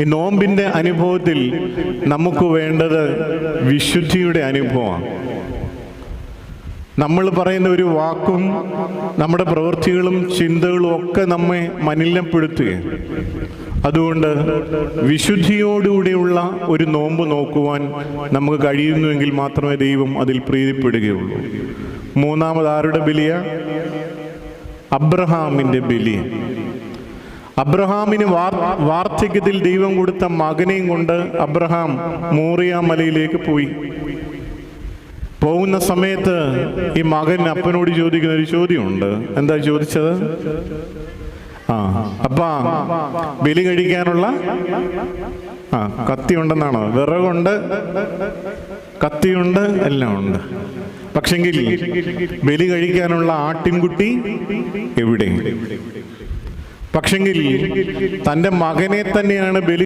ഈ നോമ്പിന്റെ അനുഭവത്തിൽ നമുക്ക് വേണ്ടത് വിശുദ്ധിയുടെ അനുഭവമാണ്. നമ്മൾ പറയുന്ന ഒരു വാക്കും നമ്മുടെ പ്രവൃത്തികളും ചിന്തകളും ഒക്കെ നമ്മെ മലിനപ്പെടുത്തുക അതുകൊണ്ട് വിശുദ്ധിയോടുകൂടിയുള്ള ഒരു നോമ്പ് നോക്കുവാൻ നമുക്ക് കഴിയുന്നുവെങ്കിൽ മാത്രമേ ദൈവം അതിൽ പ്രീതിപ്പെടുകയുള്ളൂ. മൂന്നാമത് ആരുടെ ബലിയ? അബ്രഹാമിന്റെ ബലി അബ്രഹാമിന് വാർ വാർദ്ധക്യത്തിൽ ദൈവം കൊടുത്ത മകനെയും കൊണ്ട് അബ്രഹാം മോറിയ മലയിലേക്ക് പോയി. പോകുന്ന സമയത്ത് ഈ മകൻ അപ്പനോട് ചോദിക്കുന്ന ഒരു ചോദ്യമുണ്ട്. എന്താ ചോദിച്ചത്? ആ അപ്പ ബലി കഴിക്കാനുള്ള ആ കത്തി ഉണ്ടെന്നാണോ വിറകുണ്ട് കത്തിയുണ്ട് എല്ലാം ഉണ്ട്. പക്ഷെങ്കിൽ ബലി കഴിക്കാനുള്ള ആട്ടിൻകുട്ടി എവിടെ? പക്ഷെങ്കിൽ തന്റെ മകനെ തന്നെയാണ് ബലി